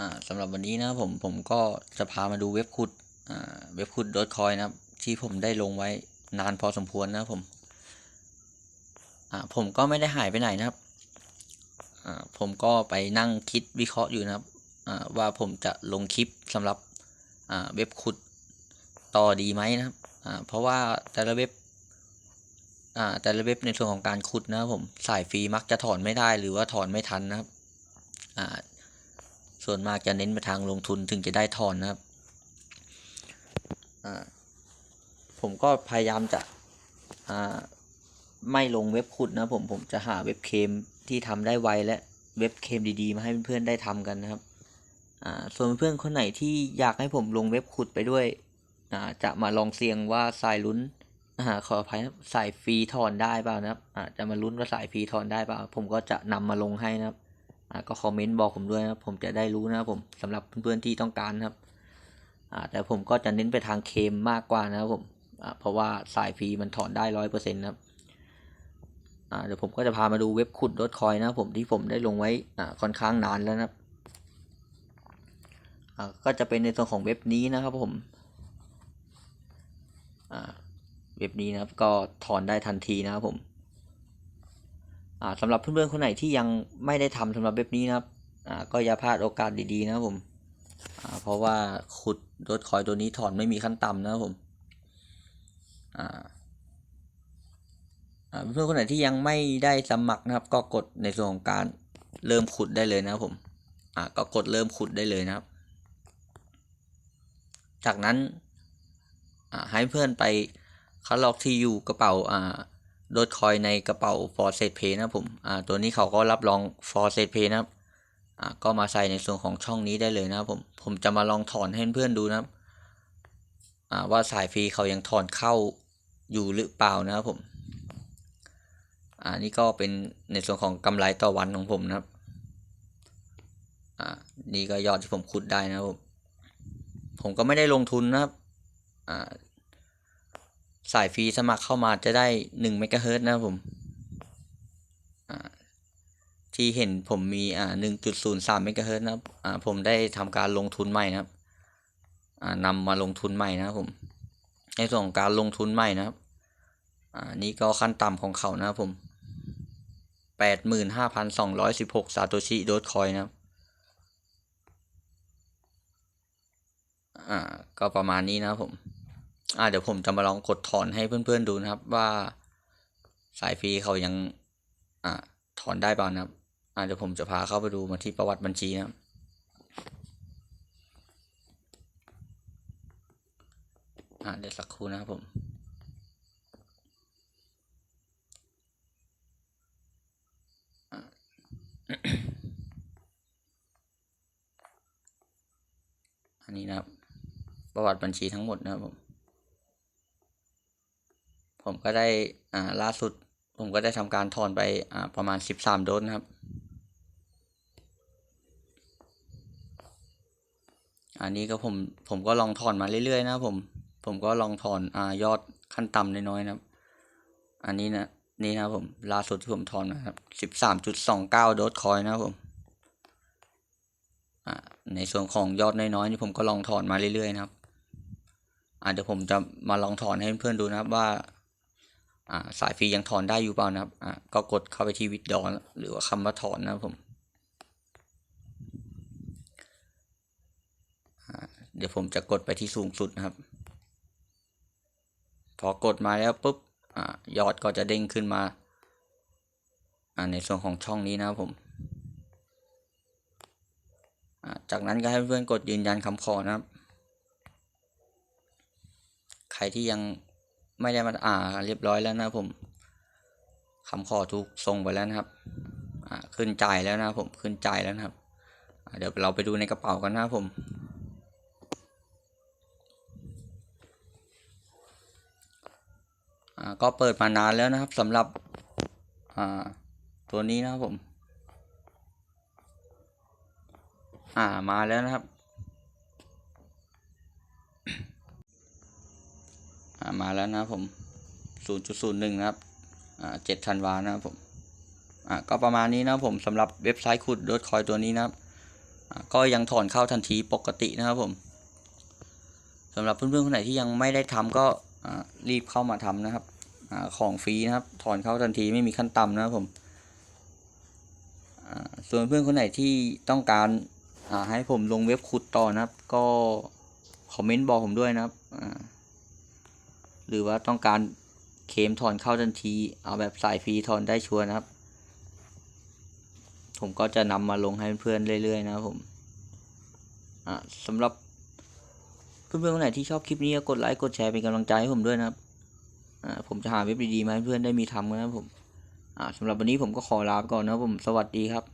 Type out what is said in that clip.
อ่าสำหรับวันนี้นะผมผมก็จะพามาดูเว็บขุดอ่าเว็บขุด .coin นะครับ ที่ผมได้ลงไว้นานพอสมควรนะผมอ่าผมก็ไม่ได้หายไปไหนนะครับอ่าผมก็ไปนั่งคิดวิเคราะห์อยู่นะครับอ่าว่าผมจะลงคลิปสำหรับอ่าเว็บขุดต่อดีไหมนะครับอ่าเพราะว่าแต่ละเว็บอ่าแต่ละเว็บในส่วนของการขุดนะครับผมสายฟรีมักจะถอนไม่ได้หรือว่าถอนไม่ทันนะครับอ่า ส่วนมากจะเน้นไปทางลงทุนถึงจะได้ถอนนะครับผมก็พยายามจะไม่ลงเว็บขุดนะผมผมจะหาเว็บเคมที่ทำได้ไวและเว็บเคมดีๆ มาให้เพื่อนๆได้ทำกันนะครับส่วนเพื่อนคนไหนที่อยากให้ผมลงเว็บขุดไปด้วยจะมาลองเสี่ยงว่าสายลุ้นอขออภัยนะสายฟรีถอนได้เปล่านะครับจะมาลุ้นว่าสายฟรีถอนได้เปล่าผมก็จะนำมาลงให้นะครับ ก็คอมเมนต์บอกผมด้วยนะผมจะได้รู้นะครับผมสำหรับเพื่อนๆที่ต้องการนะครับแต่ผมก็จะเน้นไปทางเคมมากกว่านะครับผมเพราะว่าสายฟรีมันถอนได้ร้อยเปอร์เซ็นต์นะครับเดี๋ยวผมก็จะพามาดูเว็บขุดดคอยนะครับผมที่ผมได้ลงไว้ค่อนข้างนานแล้วนะครับก็จะเป็นในส่วนของเว็บนี้นะครับผมเว็บนี้นะครับก็ถอนได้ทันทีนะครับผม สำหรับเพื่อนๆคนไหนที่ยังไม่ได้ทำสำหรับเว็บนี้นะครับอ่าก็อย่าพลาดโอกาสดีๆนะครับผมอ่าเพราะว่าขุดรถคอยตัวนี้ถอนไม่มีขั้นต่ำนะครับผมอ่าเพื่อนๆคนไหนที่ยังไม่ได้สมัครนะครับ ก็กดในส่วนของการเริ่มขุดได้เลยนะครับผมอ่าก็กดเริ่มขุดได้เลยนะครับ จากนั้นอ่าให้เพื่อนไปคัดลอกที่อยู่กระเป๋าอ่า โดดคอยในกระเป๋า for set pay นะผมอ่าตัวนี้เขาก็รับรอง for set pay นะครับอ่าก็มาใส่ในส่วนของช่องนี้ได้เลยนะครับผมผมจะมาลองถอนให้เพื่อนดูนะครับอ่าว่าสายฟรีเขายังถอนเข้าอยู่หรือเปล่านะครับผมอ่านี่ก็เป็นในส่วนของกำไรต่อวันของผมนะครับอ่านี่ก็ยอดที่ผมขุดได้นะครับผมผมก็ไม่ได้ลงทุนนะครับอ่า สายฟรีสมัครเข้ามาจะได้หนึ่งเมกะเฮิรตซ์นะครับผมที่เห็นผมมีอ่าหนึ่งจุดศูนย์สามเมกะเฮิรตซ์นะครับอ่าผมได้ทำการลงทุนใหม่นะครับอ่านำมาลงทุนใหม่นะครับผม ในส่วนของการลงทุนใหม่นะครับอ่านี่ก็ขั้นต่ำของเขานะครับผมแปดหมื่นห้าพันสองร้อยสิบหกซาโตชิโดทคอยนะครับอ่าก็ประมาณนี้นะครับผม อ่าเดี๋ยวผมจะมาลองกดถอนให้เพื่อนๆดูนะครับว่าสายฟรีเขายังอ่าถอนได้เปล่านะครับอ่าเดี๋ยวผมจะพาเข้าไปดูมาที่ประวัติบัญชีนะครับอ่าเดี๋ยวสักครู่นะครับผมอันนี้นะครับ ประวัติบัญชีทั้งหมดนะครับผม ผมก็ได้อ่าล่าสุด ผมก็ได้ทำการถอนไปอ่าประมาณสิบสามโดสนะครับ อันนี้ก็ผมผมก็ลองถอนมาเรื่อยๆ นะผมผมก็ลองถอนอ่ายอดขั้นต่ำน้อยๆนะครับ อันนี้นะนี่นะผมล่าสุดที่ผมถอนนะครับสิบสามจุดสองเก้าโดสคอยนะครับผมในส่วนของยอดน้อยๆนี่ผมก็ลองถอนมาเรื่อยๆนะครับอ่าเดี๋ยวผมจะมาลองถอนให้เพื่อนดูนะครับว่า สายฟรียังถอนได้อยู่เปล่านะครับก็กดเข้าไปที่วิดดอนหรือว่าคำว่าถอนนะครับผมเดี๋ยวผมจะกดไปที่สูงสุดนะครับ พอกดมาแล้วปุ๊บอยอดก็จะเด้งขึ้นมาในส่วนของช่องนี้นะครับผมจากนั้นก็ให้เพื่อนกดยืนยันคำขอนะครับ ใครที่ยัง ไม่ได้มาอ่าเรียบร้อยแล้วนะผมคำขอถูกส่งไปแล้วนะครับอ่าขึ้นจ่ายแล้วนะผมขึ้นจ่ายแล้วนะครับเดี๋ยวเราไปดูในกระเป๋ากันนะผมอ่าก็เปิดมานานแล้วนะครับสำหรับอ่าตัวนี้นะครับผม อ่ามาแล้วนะครับ อ่า มาแล้วนะผม 0.01 นะครับอ่า7ธันวานะครับผมก็ประมาณนี้นะผมสำหรับเว็บไซต์ขุดโดทคอยตัวนี้นะครับก็ยังถอนเข้าทันทีปกตินะครับผมสำหรับเพื่อนๆคนไหนที่ยังไม่ได้ทำก็รีบเข้ามาทำนะครับอของฟรีนะครับ ถอนเข้าทันทีไม่มีขั้นต่ำนะครับผมส่วนเพื่อนคนไหนที่ต้องการให้ผมลงเว็บขุดต่อนะครับ ก็คอมเมนต์บอกผมด้วยนะครับ หรือว่าต้องการเคมถอนเข้าทันที เอาแบบสายฟรีถอนได้ชัวร์นะครับ ผมก็จะนำมาลงให้เพื่อนๆเรื่อยๆนะครับผมอ่าสำหรับเพื่อนๆคนไหนที่ชอบคลิปนี้ก็กดไลค์กดแชร์เป็นกำลังใจให้ผมด้วยนะครับอ่าผมจะหาเว็บดีๆมาให้เพื่อนได้มีทำกันนะครับผมอ่าสำหรับวันนี้ผมก็ขอลาไปก่อนนะครับผมสวัสดีครับ